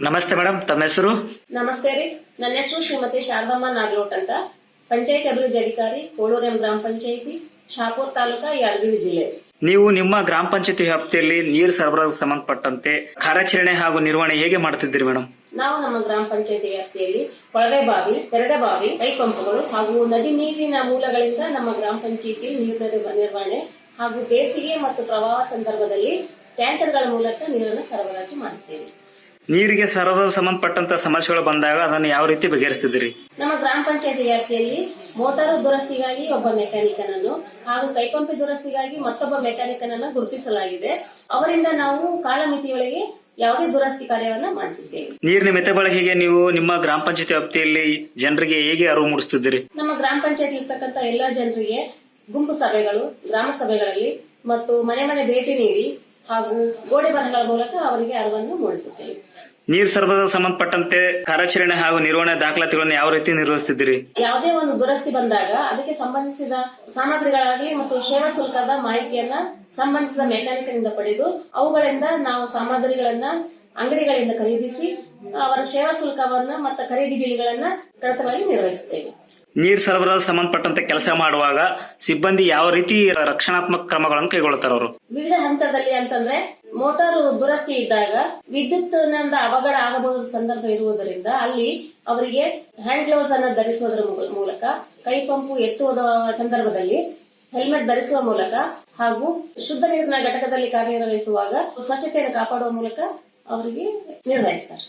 ನಮಸ್ತೆ ಮೇಡಮ್ ತಮ್ಮ ಹೆಸರು? ನಮಸ್ತೆ ರೀ ನನ್ನ ಹೆಸರು ಶ್ರೀಮತಿ ಶಾರದಮ್ಮ ನಾಗಲೋಟ್ ಅಂತ. ಪಂಚಾಯತ್ ಅಭಿವೃದ್ಧಿ ಅಧಿಕಾರಿ ಕೋಳೂರೆಂ ಗ್ರಾಮ ಪಂಚಾಯತಿ ಶಾಪೂರ್ ತಾಲೂಕಾ ಯಾದಗಿರಿ ಜಿಲ್ಲೆ. ನೀವು ನಿಮ್ಮ ಗ್ರಾಮ ಪಂಚಾಯತಿ ವ್ಯಾಪ್ತಿಯಲ್ಲಿ ನೀರು ಸರಬರಾಜು ಸಂಬಂಧಪಟ್ಟಂತೆ ಕಾರ್ಯಾಚರಣೆ ಹಾಗೂ ನಿರ್ವಹಣೆ ಹೇಗೆ ಮಾಡ್ತಿದ್ದೀರಿ ಮೇಡಮ್? ನಾವು ನಮ್ಮ ಗ್ರಾಮ ಪಂಚಾಯತಿ ವ್ಯಾಪ್ತಿಯಲ್ಲಿ ಕೊಳವೆ ಬಾವಿ ತೆರೆದ ಬಾವಿ ಕೈ ಪಂಪ್ಗಳು ಹಾಗೂ ನದಿ ನೀರಿನ ಮೂಲಗಳಿಂದ ನಮ್ಮ ಗ್ರಾಮ ಪಂಚಾಯತಿ ನೀರಿನ ನಿರ್ವ- ನಿರ್ವಹಣೆ ಹಾಗೂ ಬೇಸಿಗೆ ಮತ್ತು ಪ್ರವಾಹ ಸಂದರ್ಭದಲ್ಲಿ ಟ್ಯಾಂಕರ್ಗಳ ಮೂಲಕ ನೀರನ್ನು ಸರಬರಾಜು ಮಾಡುತ್ತೇವೆ. ನೀರಿಗೆ ಸರದ ಸಂಬಂಧಪಟ್ಟಂತ ಸಮಸ್ಯೆಗಳು ಬಂದಾಗ ಅದನ್ನು ಯಾವ ರೀತಿ ಬಗೆಹರಿಸ್ತಿದ್ರಿ ನಮ್ಮ ಗ್ರಾಮ ಪಂಚಾಯತ್ ವ್ಯಾಪ್ತಿಯಲ್ಲಿ ಮೋಟಾರು ದುರಸ್ತಿಗಾಗಿ ಒಬ್ಬ ಮೆಕ್ಯಾನಿಕನನ್ನು ಹಾಗೂ ಕೈಪಂಪಿ ದುರಸ್ತಿಗಾಗಿ ಮತ್ತೊಬ್ಬ ಮೆಕ್ಯಾನಿಕನನ್ನು ಗುರುತಿಸಲಾಗಿದೆ. ಅವರಿಂದ ನಾವು ಕಾಲಮಿತಿಯೊಳಗೆ ಯಾವುದೇ ದುರಸ್ತಿ ಕಾರ್ಯವನ್ನ ಮಾಡಿಸಿದ್ದೇವೆ. ನೀರಿನ ಮಿತ ಬಳಕೆಗೆ ನೀವು ನಿಮ್ಮ ಗ್ರಾಮ ಪಂಚಾಯತ್ ವ್ಯಾಪ್ತಿಯಲ್ಲಿ ಜನರಿಗೆ ಹೇಗೆ ಅರಿವು ಮೂಡಿಸುತ್ತಿದ್ದೀರಿ ನಮ್ಮ ಗ್ರಾಮ ಪಂಚಾಯತ್ ಇರ್ತಕ್ಕಂಥ ಎಲ್ಲಾ ಜನರಿಗೆ ಗುಂಪು ಸಭೆಗಳು ಗ್ರಾಮ ಸಭೆಗಳಲ್ಲಿ ಮತ್ತು ಮನೆ ಮನೆ ಭೇಟಿ ನೀಡಿ ಹಾಗೂ ಗೋಡೆ ಬರಹಗಳ ಮೂಲಕ ಅವರಿಗೆ ಅರಿವನ್ನು ಮೂಡಿಸುತ್ತೇವೆ. ನೀರು ಸರಬರಾಜು ಸಂಬಂಧಪಟ್ಟಂತೆ ಕಾರ್ಯಾಚರಣೆ ಹಾಗೂ ನಿರ್ವಹಣೆ ದಾಖಲಾತಿಗಳನ್ನು ಯಾವ ರೀತಿ ನಿರ್ವಹಿಸುತ್ತಿದ್ದೀರಿ? ಯಾವುದೇ ಒಂದು ದುರಸ್ತಿ ಬಂದಾಗ ಅದಕ್ಕೆ ಸಂಬಂಧಿಸಿದ ಸಾಮಗ್ರಿಗಳಾಗಲಿ ಮತ್ತು ಸೇವಾ ಶುಲ್ಕದ ಮಾಹಿತಿಯನ್ನ ಸಂಬಂಧಿಸಿದ ಮೆಕ್ಯಾನಿಕರಿಂದ ಪಡೆದು ಅವುಗಳಿಂದ ನಾವು ಸಾಮಗ್ರಿಗಳನ್ನ ಅಂಗಡಿಗಳಿಂದ ಖರೀದಿಸಿ ಅವರ ಸೇವಾ ಶುಲ್ಕವನ್ನ ಮತ್ತು ಖರೀದಿ ಬಿಲ್ಗಳನ್ನ ಕಡತಗಳಲ್ಲಿ ನಿರ್ವಹಿಸುತ್ತೇವೆ. ನೀರ್ ಸರಬರಾಜು ಸಂಬಂಧಪಟ್ಟಂತೆ ಕೆಲಸ ಮಾಡುವಾಗ ಸಿಬ್ಬಂದಿ ಯಾವ ರೀತಿ ರಕ್ಷಣಾತ್ಮಕ ಕ್ರಮಗಳನ್ನು ಕೈಗೊಳ್ಳುತ್ತಾರೆ ಅವರು? ವಿವಿಧ ಹಂತದಲ್ಲಿ ಅಂತಂದ್ರೆ ಮೋಟಾರ್ ದುರಸ್ತಿ ಇದ್ದಾಗ ವಿದ್ಯುತ್ ಅವಘಡ ಆಗಬಹುದು ಸಂದರ್ಭ ಇರುವುದರಿಂದ ಅಲ್ಲಿ ಅವರಿಗೆ ಹ್ಯಾಂಡ್ ಗ್ಲೌಸ್ ಅನ್ನು ಧರಿಸುವುದರ ಮೂಲಕ ಕೈ ಪಂಪು ಎತ್ತುವುದ ಸಂದರ್ಭದಲ್ಲಿ ಹೆಲ್ಮೆಟ್ ಧರಿಸುವ ಮೂಲಕ ಹಾಗೂ ಶುದ್ಧ ನೀರಿನ ಘಟಕದಲ್ಲಿ ಕಾರ್ಯನಿರ್ವಹಿಸುವಾಗ ಸ್ವಚ್ಛತೆಯನ್ನು ಕಾಪಾಡುವ ಮೂಲಕ ಅವರಿಗೆ ನಿರ್ವಹಿಸ್ತಾರೆ.